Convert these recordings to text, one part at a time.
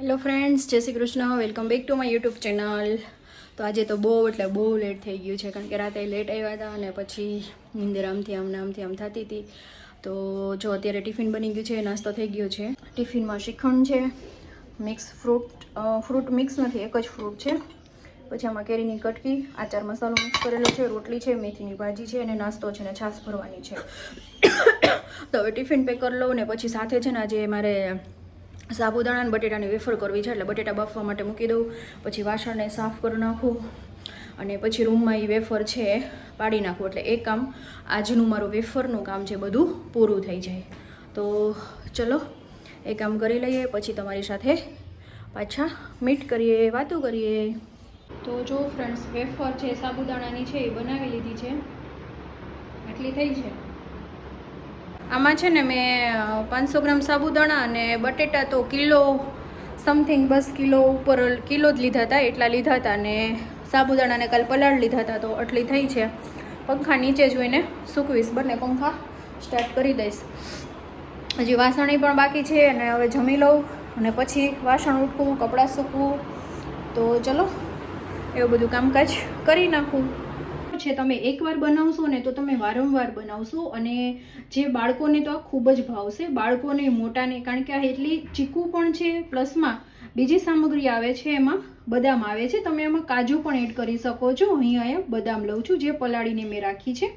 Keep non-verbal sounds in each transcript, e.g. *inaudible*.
Hello friends જય Shri Krishna. Welcome back to my YouTube channel તો આજે તો બહુ, એટલે બહુ લેટ થઈ ગયું છે, કારણ કે રાતે લેટ આવ્યા હતા અને પછી નિંદર આમથી આમ ને આમથી આમ થતી હતી. તો જો અત્યારે ટિફિન બની ગયું છે, નાસ્તો થઈ ગયો છે. ટિફિનમાં શ્રીખંડ છે મિક્સ ફ્રૂટ ફ્રૂટ મિક્સ નથી, એક જ ફ્રૂટ છે. પછી આમાં કેરીની કટકી, આચાર મસાલો મિક્સ કરેલો છે, રોટલી છે, મેથીની ભાજી છે અને નાસ્તો છે ને છાશ ભરવાની છે. *coughs* તો હવે ટિફિન પેક કરી લઉં ને પછી સાથે છે ને આજે મારે સાબુદાણા અને બટેટાની વેફર કરવી છે, એટલે બટેટા બાફવા માટે મૂકી દઉં, પછી વાસણને સાફ કરી નાખું, અને પછી રૂમમાં એ વેફર છે પાડી નાખું. એટલે એ કામ, આજનું મારું વેફરનું કામ છે બધું પૂરું થઈ જાય. તો ચલો, એ કામ કરી લઈએ, પછી તમારી સાથે પાછા મીટ કરીએ, વાતો કરીએ. તો જો ફ્રેન્ડ્સ વેફર છે, સાબુદાણાની છે, એ બનાવી લીધી છે. આટલી થઈ છે. આમાં છે ને મેં પાંચસો ગ્રામ સાબુદાણા અને બટેટા તો કિલો સમથિંગ બસ કિલો ઉપર કિલો જ લીધા હતા, એટલા લીધા હતા અને સાબુદાણાને કાલ પલાળ લીધા હતા, તો આટલી થઈ છે. પંખા નીચે જોઈને સૂકવીશ, બંને પંખા સ્ટાર્ટ કરી દઈશ. હજી વાસણી પણ બાકી છે અને હવે જમી લઉં અને પછી વાસણ ઉટકવું કપડાં સૂકવું. તો ચલો, એવું બધું કામકાજ કરી નાખું. છે તમે એકવાર બનાવશો ને તો તમે વારંવાર બનાવશો અને જે બાળકોને તો ખૂબ જ ભાવશે, બાળકોને, મોટાને, કારણ કે આ એટલી ચીકુ પણ છે પ્લસમાં, બીજી સામગ્રી આવે છે એમાં, બદામ આવે છે, તમે એમાં કાજુ પણ એડ કરી શકો છો. અહીં અહીંયા બદામ લઉં છું, જે પલાળીને મેં રાખી છે.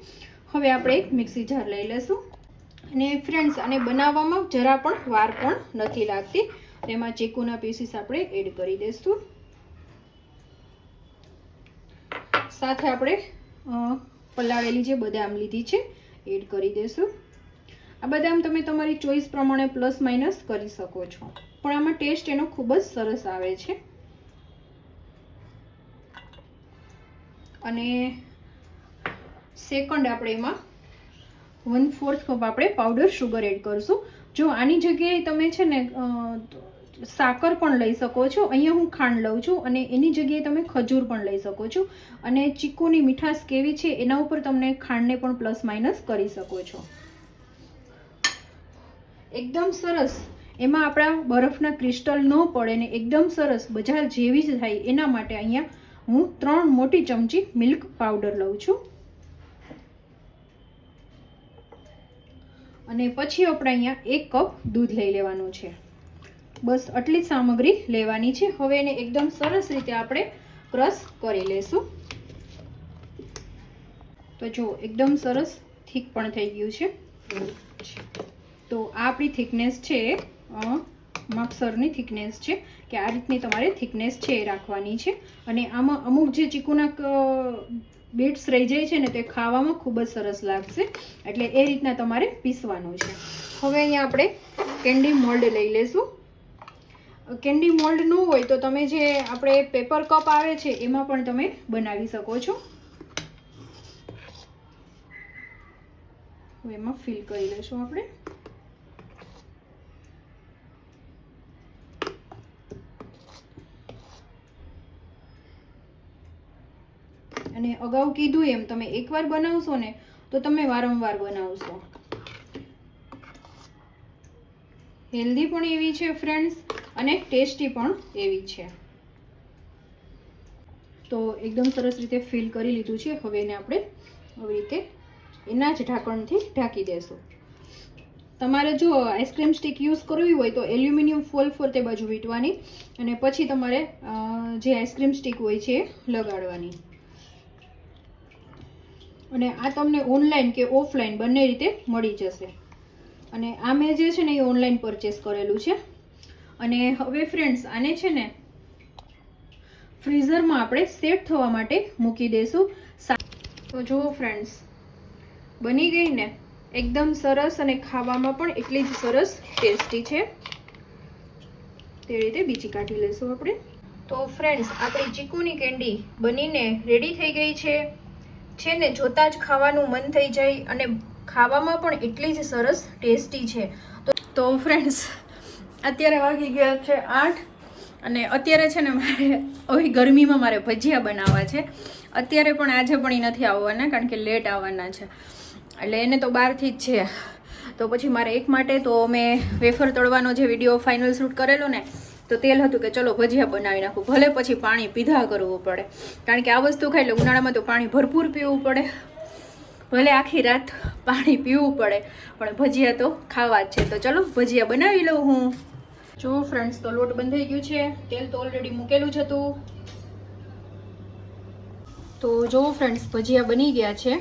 હવે આપણે એક મિક્સી જાર લઈ લઈશું. અને ફ્રેન્ડ્સ આને બનાવવામાં જરા પણ વાર પણ નથી લાગતી. એમાં ચીકુના પીસીસ આપણે એડ કરી દઈશું. સાથે આપણે પલાળેલી જે બદામ લીધી છે, એડ કરી દેશું. આ બદામ તમે તમારી ચોઈસ પ્રમાણે પ્લસ માઇનસ કરી શકો છો. પણ આમાં ટેસ્ટ એનો ખૂબ જ સરસ આવે છે. અને સેકન્ડ આપણે એમાં વન ફોર્થ કપ આપણે પાવડર શુગર એડ કરશું. જો આની જગ્યાએ તમે છે ને સાકર પણ લઈ શકો છો. અહીંયા હું ખાંડ લઉં છું અને એની જગ્યાએ તમે ખજૂર પણ લઈ શકો છો. અને ચીકુની મીઠાશ કેવી છે એના ઉપર તમને ખાંડને પણ પ્લસ માઇનસ કરી શકો છો. એકદમ સરસ. એમાં આપણા બરફના ક્રિસ્ટલ ન પડે ને એકદમ સરસ બજાર જેવી જ થાય એના માટે અહીંયા હું ત્રણ મોટી ચમચી મિલ્ક પાવડર લઉં છું. અને પછી આપણે અહીંયા એક કપ દૂધ લઈ લેવાનું છે. બસ આટલી જ સામગ્રી લેવાની છે. હવે એને એકદમ સરસ રીતે આપણે ક્રશ કરી લેશું. તો જો, એકદમ સરસ થીક પણ થઈ ગયું છે. તો આ આપણી થિકનેસ છે માપસરની થિકનેસ છે કે આ રીતની તમારે થિકનેસ છે એ રાખવાની છે. અને આમાં અમુક જે ચીકુના બીટ્સ રહી જાય છે ને તે ખાવામાં ખૂબ જ સરસ લાગશે. એટલે એ રીતના તમારે પીસવાનું છે. હવે અહીંયા આપણે કેન્ડી મોલ્ડ લઈ લેશું. કેન્ડી મોલ્ડ ન હોય તો તમે જે આપણે પેપર કપ આવે છે, એમાં પણ તમે બનાવી શકો છો. એમાં ફિલ કરી લેશું આપણે. અને અગાઉ કીધું એમ, તમે એકવાર બનાવશો ને, તો તમે વારંવાર બનાવશો. હેલ્ધી પણ એવી છે ફ્રેન્ડ્સ અને ટેસ્ટી પણ એવી છે. તો એકદમ સરસ રીતે ફિલ કરી લીધું છે. હવે એને આપણે આવી રીતે એના જ ઢાંકણથી ઢાંકી દેશું. તમારે જો આઈસ્ક્રીમ સ્ટિક યુઝ કરવી હોય તો એલ્યુમિનિયમ ફોલ ફોર તે બાજુ વીંટવાની અને પછી તમારે જે આઈસ્ક્રીમ સ્ટિક હોય છે એ લગાડવાની. અને આ તમને ઓનલાઈન કે ઓફલાઈન બંને રીતે મળી જશે. અને આ મેં જે છે ને એ ઓનલાઈન પરચેસ કરેલું છે. અને હવે ફ્રેન્ડ્સ આને છે ને ફ્રીઝરમાં આપણે સેટ થવા માટે મૂકી દઈશું. તો જુઓ ફ્રેન્ડ્સ બની ગઈ ને એકદમ સરસ અને ખાવામાં પણ એટલી જ સરસ ટેસ્ટી છે. તે રીતે બીજી કાઢી લઈશું આપણે. તો ફ્રેન્ડ્સ આપણી ચીકુની કેન્ડી બનીને રેડી થઈ ગઈ છે. છે ને, જોતાં જ ખાવાનું મન થઈ જાય અને ખાવામાં પણ એટલી જ સરસ ટેસ્ટી છે. તો તો ફ્રેન્ડ્સ અત્યારે વાગી ગયા છે આઠ અને અત્યારે છે ને મારે હવે ગરમીમાં મારે ભજીયા બનાવવા છે. અત્યારે પણ આજે પણ એ નથી આવવાના કારણ કે લેટ આવવાના છે. એટલે એને તો બહારથી જ છે. તો પછી મારે એક માટે તો મેં વેફર તળવાનો જે વીડિયો ફાઇનલ શૂટ કરેલો ને, તો તેલ હતું કે ચલો ભજીયા બનાવી નાખું. ભલે પછી પાણી પીધા કરવું પડે. કારણ કે આ વસ્તુ ખાઈ એટલે ઉનાળામાં તો પાણી ભરપૂર પીવું પડે. ભલે આખી રાત પાણી પીવું પડે, પણ ભજીયા તો ખાવા જ છે. તો ચલો, ભજીયા બનાવી લઉં હું. જો ફ્રેન્ડ્સ તો લોટ બંધાઈ ગયું છે. તેલ તો ઓલરેડી મૂકેલું જ હતું. તો જો ફ્રેન્ડ્સ ભજીયા બની ગયા છે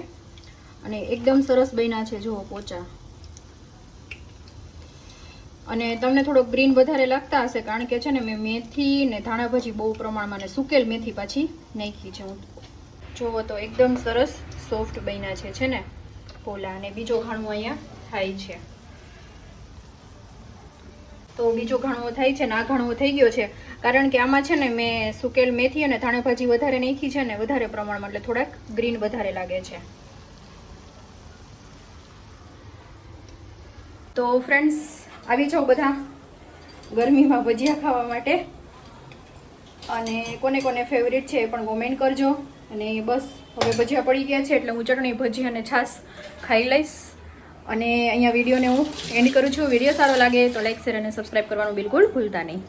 અને એકદમ સરસ બન્યા છે. જુઓ પોચા. અને તમને થોડોક ગ્રીન વધારે લાગતા હશે, કારણ કે છે ને, મેં મેથી ને ધાણા ભાજી બહુ પ્રમાણમાં ને સુકેલ મેથી પાછી નાખી છે હું. જુઓ તો એકદમ સરસ સોફ્ટ બન્યા છે છે ને? પોલા અને બીજો ઘાણું અહીંયા થાય છે. તો બીજો ઘાણવો થાય છે ને, આ ઘાણવો થઈ ગયો છે. કારણ કે આમાં છે ને, મેં સુકેલ મેથી અને ધાણા ભાજી વધારે નાખી છે ને, વધારે પ્રમાણમાં, એટલે થોડાક ગ્રીન વધારે લાગે છે. તો ફ્રેન્ડ્સ આવી જાઓ બધા ગરમીમાં ભજીયા ખાવા માટે. અને કોને કોને ફેવરિટ છે એ પણ કોમેન્ટ કરજો. અને બસ હવે ભજીયા પડી ગયા છે એટલે હું ચટણી, ભજી અને છાશ ખાઈ લઈશ. અને અહીંયા વિડીયોને હું એન્ડ કરું છું. વીડિયો સારો લાગે તો લાઈક શેર અને સબસ્ક્રાઈબ કરવાનું બિલકુલ ભૂલતા નહીં.